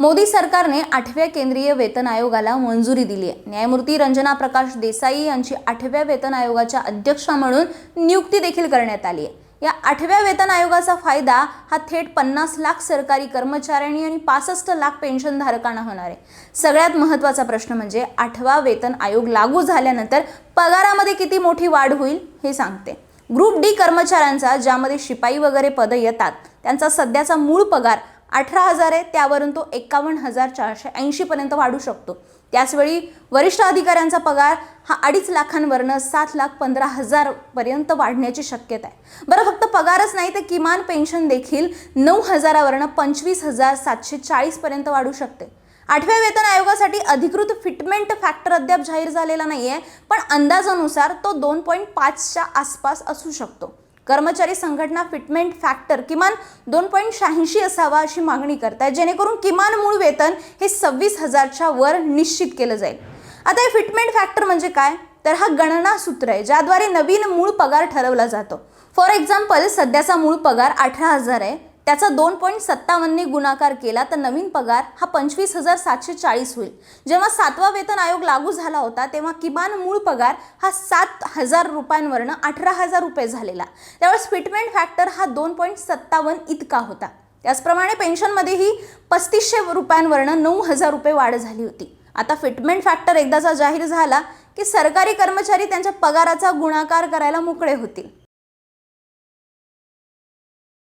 मोदी सरकारने आठव्या केंद्रीय वेतन आयोगाला मंजुरी दिली आहे न्यायमूर्ती रंजना प्रकाश देसाई यांची आठव्या वेतन आयोगाच्या अध्यक्षा म्हणून नियुक्ती देखील करण्यात आली आहे या आठव्या वेतन आयोगाचा फायदा हा थेट पन्नास लाख सरकारी कर्मचाऱ्यांनी आणि पासष्ट लाख पेन्शनधारकांना होणार आहे. सगळ्यात महत्त्वाचा प्रश्न म्हणजे आठवा वेतन आयोग लागू झाल्यानंतर पगारामध्ये किती मोठी वाढ होईल हे सांगते. ग्रुप डी कर्मचाऱ्यांचा ज्यामध्ये शिपाई वगैरे पदं येतात त्यांचा सध्याचा मूळ पगार अठरा हजार आहे त्यावरून तो एकावन्न हजार चारशे ऐंशीपर्यंत वाढू शकतो. त्याचवेळी वरिष्ठ अधिकाऱ्यांचा पगार हा अडीच लाखांवरनं सात लाख पंधरा हजारपर्यंत वाढण्याची शक्यता आहे. बरं फक्त पगारच नाही तर किमान पेन्शन देखील नऊ हजारावरनं पंचवीस हजार सातशे चाळीसपर्यंत वाढू शकते. आठव्या वेतन आयोगासाठी अधिकृत फिटमेंट फॅक्टर अद्याप जाहीर झालेला नाही आहे पण अंदाजानुसार तो दोन पॉईंट पाचच्या आसपास असू शकतो. कर्मचारी संघटना फिटमेंट फॅक्टर किमान दोन पॉईंट शहाऐंशी असावा अशी मागणी करतायत जेणेकरून किमान मूळ वेतन हे सव्वीस हजारच्या वर निश्चित केलं जाईल. आता हे फिटमेंट फॅक्टर म्हणजे काय? तर हा गणना सूत्र आहे ज्याद्वारे नवीन मूळ पगार ठरवला जातो. फॉर एक्झाम्पल सध्याचा मूळ पगार अठरा हजार आहे. त्याचा दोन पॉईंट सत्तावन्नने गुणाकार केला तर नवीन पगार हा पंचवीस हजार सातशे चाळीस होईल. जेव्हा सातवा वेतन आयोग लागू झाला होता तेव्हा किमान मूळ पगार हा सात हजार रुपयांवरनं अठरा हजार रुपये झालेला. त्यावेळेस फिटमेंट फॅक्टर हा दोन पॉईंट सत्तावन्न इतका होता. त्याचप्रमाणे पेन्शनमध्येही पस्तीसशे रुपयांवरनं नऊ हजार रुपये वाढ झाली होती. आता फिटमेंट फॅक्टर एकदाचा जाहीर झाला की सरकारी कर्मचारी त्यांच्या पगाराचा गुणाकार करायला मोकळे होतील.